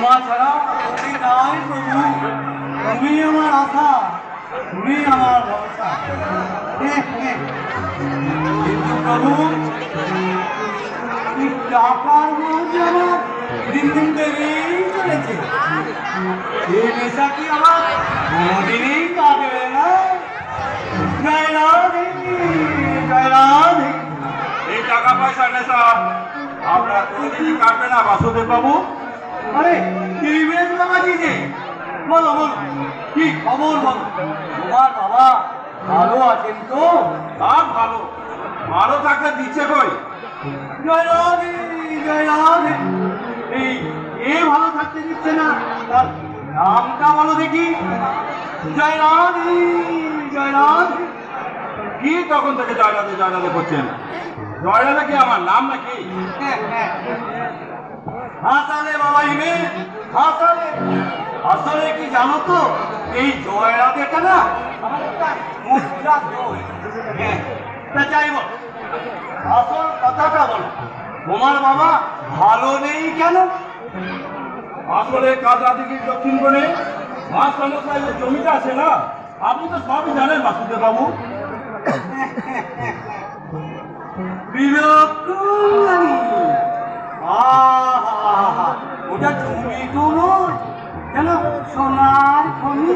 তোমার ছাড়া তুমি আমার আশা তুমি আমার ভরসা কিন্তু দিন দিন বেড়েই চলেছে কাটবে না এই টাকা পয়সা নেশা। আপনার কাটবে না, বাসুদেব বাবু। আরে কি বেশ বাবাজি যে বলো বলো কি খবর বলো? তোমার বাবা ভালো আছেন তো? আর ভালো। ভালো থাকতে দিচ্ছে কই? জয় রাধে জয় রাধে। এই এ ভালো থাকতে দিচ্ছে না তার নামটা বলো দেখি। জয় রাধে জয় রাধে। কি তখন থেকে জয়রাধে জয়রাধে করছেন? জয়রাধে কি আমার? নাম নাকি? হাসালে বাবা ইমে হাসালে আসলে কি জানো তো এই জয় রাধেটা না হ্যাঁ তা যাই বল। আসল কথাটা বলো। তোমার বাবা ভালো নেই কেন? আসলে কাজরা দিঘির দক্ষিণ কোণে। মাছ সমস্যায় যে জমিটা আছে না আপনি তো সবই জানেন বাসুদেব বাবু। বিরক্তি কেন সোনার খনি।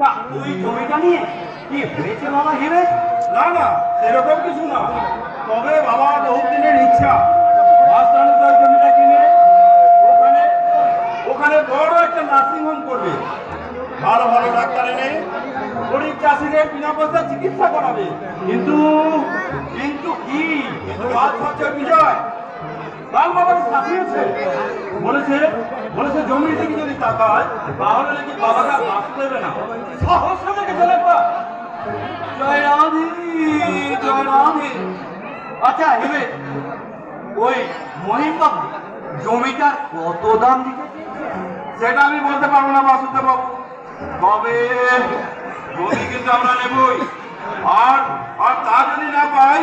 তা ওই জমিটা নিয়ে কি হয়েছে বাবা হেবে না না, সেরকম কিছু না। তবে বাবা বহু দিনের ইচ্ছা সমস্যায় জমিটা কিনে ওখানে ওখানে বড় একটা নার্সিং হোম করবে। ভালো ভালো ডাক্তার এনে গরিব চাষিদের বিনা পয়সা চিকিৎসা করাবে। কিন্তু কিন্তু কি? কিন্তু আজ বিজয় বাল বলেছে জমির দিকে যদি তাকায়, তাহলে নাকি বাবাকে বাঁচতে দেবে না। সাহস থেকে চলে আচ্ছা হেবে ওই মহিম বাবু জমিটার কত দাম দিতে সেটা আমি বলতে পারব না বাসুদেব বাবু তবে জমি কিন্তু আমরা নেবই। আর আর তা যদি না পাই,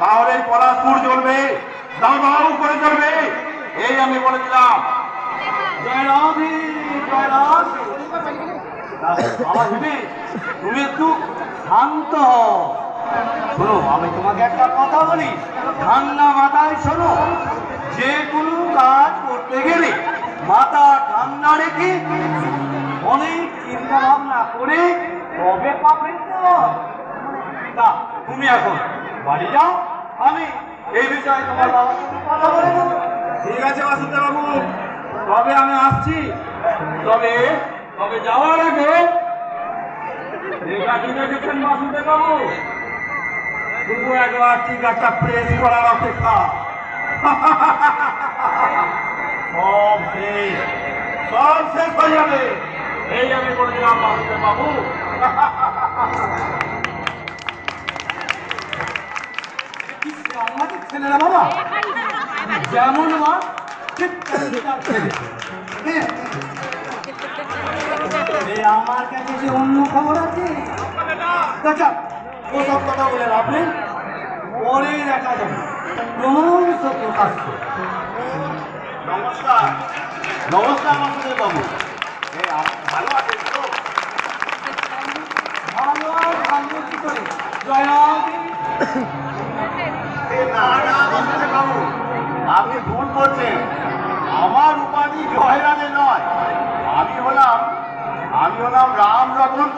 তাহলে এই পলাশপুর জ্বলবে। দাম করে চলবে এই আমি বলে দিলাম। জয় রাধে জয় রাধে বাবা হেবে তুমি একটু শান্ত হও। শোনো, আমি তোমাকে একটা কথা বলি। ঠান্ডা মাথায় শোনো, যে কোনো কাজ করতে গেলে মাথা ঠান্ডা রেখে অনেক চিন্তা ভাবনা করে তবে পাবেন তা? তুমি এখন বাড়ি যাও, আমি এই বিষয়ে ঠিক আছে বাসুদেব বাবু তবে আমি আসছি? তবে তবে যাওয়ার আগে এটা কিনে দেখেন বাসুদেব বাবু শুধু একবার টিকাটা প্রেস করার অপেক্ষা। সব শেষ। সব শেষ হয়ে যাবে। এই আমি বলে দিলাম বাসুদেব বাবু আমাদের ছেলেরা বাবা? যেমন মা ঠিক আমার কাছে যে অন্য খবর আছে? আচ্ছা ওসব কথা বলে লাভ নেই। পরে দেখা যাবে। ক্রমশ প্রকাশ্য নমস্কার। নমস্কার বাসুদেব বাবু। ভালো আছেন তো? ভালো আর ভালো কি করে? জয়াদি আপনি ভুল করছেন। আমার উপাধি জয়রাজে নয়। আমি হলাম আমি হলাম রাম রতন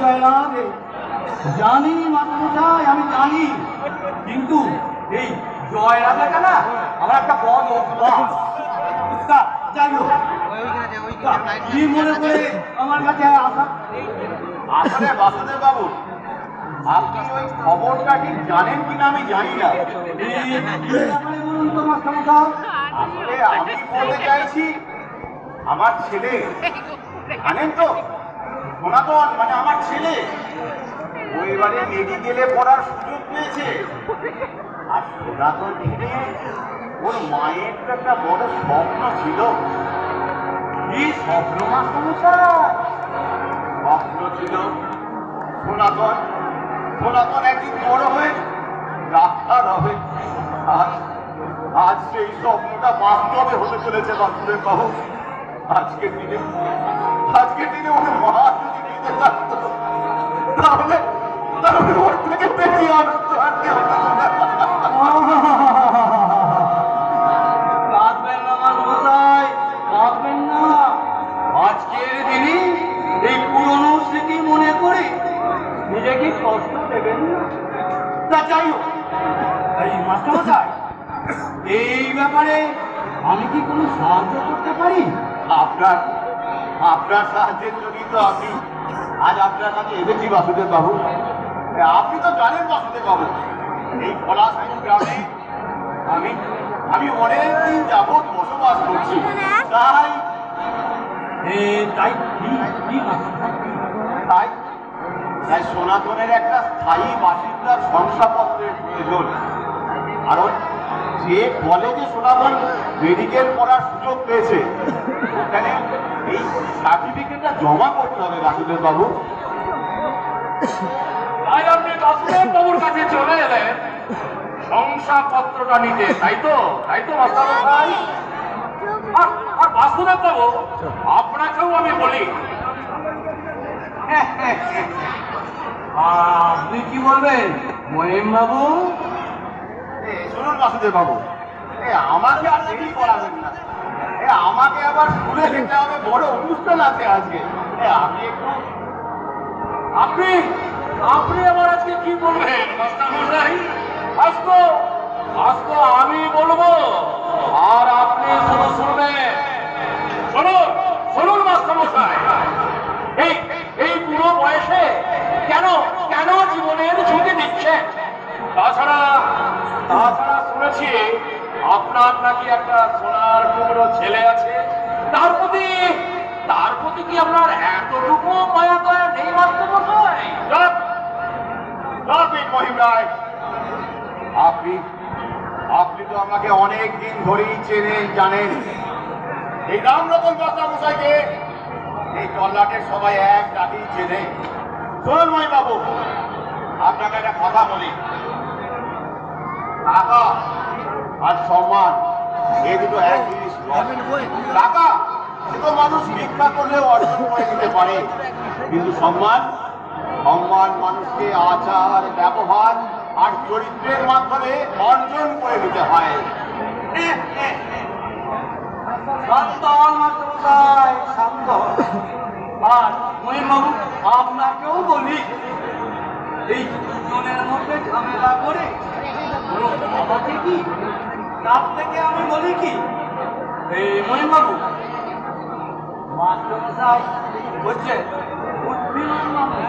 জয়রাধে জানি মাত্রটাই আমি জানি কিন্তু এই জয় রাজাটা না আমার একটা বড় যাই হোক। কি মনে করে আমার কাছে আসা আসলে বাসুদেব বাবু আপনি ওই খবরটা ঠিক জানেন কিনা আমি জানি না। আমি বলতে চাইছি, আমার ছেলে, জানেন তো, সনাতন মানে আমার ছেলে। ওই বাড়ি মেডিকেলে পড়ার সুযোগ পেয়েছে। আর সনাতন দিনে ওর মায়ের একটা বড় স্বপ্ন ছিল। কি স্বপ্ন মাস্টারমশাই? স্বপ্ন ছিল সনাতন সনাতন একদিন বড় হয়ে ডাক্তার হবে। আর আজ সেই স্বপ্নটা বাস্তবে হতে চলেছে বাসুদেব বাবু। আজকে দিনে আজকে দিনে ওর মা যদি নিতে থাকতো তাহলে তাহলে ওর থেকে বেশি আনন্দ আর দেবেন না তা যাই হোক। এই মাস্টারমশাই এই ব্যাপারে আমি কি কোনো সাহায্য করতে পারি? আপনার আপনার সাহায্যের জন্যই তো আমি আজ আপনার কাছে এসেছি বাসুদেব বাবু আপনি তো জানেন বাসুদেব বাবু এই পলাশাই গ্রামে আমি আমি অনেক দিন যাবৎ বসবাস করছি। তাই এ, তাই কি কি তাই তাই সনাতনের একটা স্থায়ী বাসিন্দার শংসাপত্রের প্রয়োজন। কারণ যে কলেজে সনাতন মেডিকেল পড়ার সুযোগ পেয়েছে ওখানে এই সার্টিফিকেটটা জমা করতে হবে বাসুদেব বাবু তাই আপনি বাসুদেব বাবুর কাছে চলে এলেন। শংসাপত্রটা নিতে তাই তো? তাই তো মাস্টার? আর বাসুদেব বাবু আপনাকেও আমি বলি। আপনি কি বলবেন? মহিম বাবু শুনুন বাসুদেব বাবু আমাকে আর দেরি করাবেন না। আমাকে আবার স্কুলে যেতে হবে বড় অনুষ্ঠান আছে আজকে। আমি একটু আপনি আপনি আবার আজকে কি বলবেন? আজকে আজকে আমি বলব আর আপনি শুধু শুনবেন। শুনুন শুনুন মাস্টার মশাই। এই এই পুরো বয়সে কেন কেন জীবনের ঝুঁকি দিচ্ছেন তাছাড়া তাছাড়া শুনেছি আপনার নাকি একটা সোনার টুকরো ছেলে আছে। তার প্রতি তার প্রতি কি আপনার এতটুকু মায়া, দয়া নেই চুপ! রাজীব মহিম রায়। আপনি আপনি তো আমাকে অনেক দিন ধরেই চেনেন, জানেন। এই রামরতন মশাইকে, এই তল্লাটের সবাই এক ডাকেই চেনে। শুনুন মহিম বাবু আপনাকে একটা কথা বলি টাকা আর সম্মান এই দুটো এক জিনিস। টাকা তো মানুষ ভিক্ষা করলেও অর্জন করে দিতে পারে। কিন্তু সম্মান সম্মান মানুষকে আচার, ব্যবহার আর চরিত্রের মাধ্যমে অর্জন করে দিতে হয়। আর আপনাকেও বলি, এই দুজনের মধ্যে ঝামেলা করে কি? তার থেকে আমি বলি কি? এই মহিম বাবু মাস্টারমশাই হচ্ছে বুদ্ধিমান মানুষ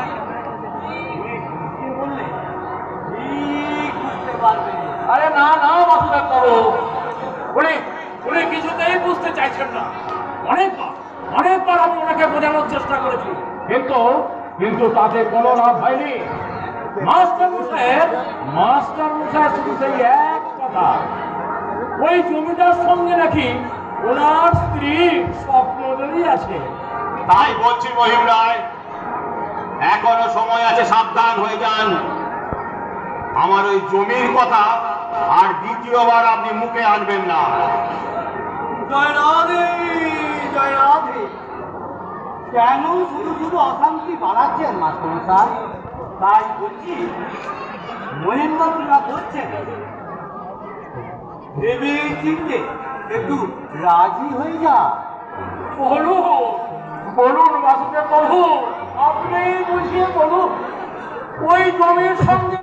উনি বুঝিয়ে বললে? ঠিক বুঝতে পারবে? আরে না না বাসুদেব বাবু উনি উনি কিছুতেই বুঝতে চাইছেন না। অনেকবার অনেকবার আমি ওনাকে বোঝানোর চেষ্টা করেছি। কিন্তু কিন্তু তাতে কোনো লাভ হয়নি। মাস্টার মশাইয়ের মাস্টার মশাই শুধু সেই এক কথা। ওই জমিটার সঙ্গে নাকি ওনার স্ত্রী স্বপ্নদেরই আছে। তাই বলছি মহিম রায় এখনও সময় আছে সাবধান হয়ে যান। আমার ওই জমির কথা আর দ্বিতীয়বার আপনি মুখে আনবেন না। জয় রাধে জয় রাধে। কেন শুধু শুধু অশান্তি বাড়াচ্ছেন মাস্টারমশাই? তাই বলছি মহিমবাবু যা করছেন ভেবে চিনতে একটু রাজি হয়ে যা। বলুন বলুন বাসুদেব বাবু আপনি বুঝিয়ে বলুন। ওই জমির সঙ্গে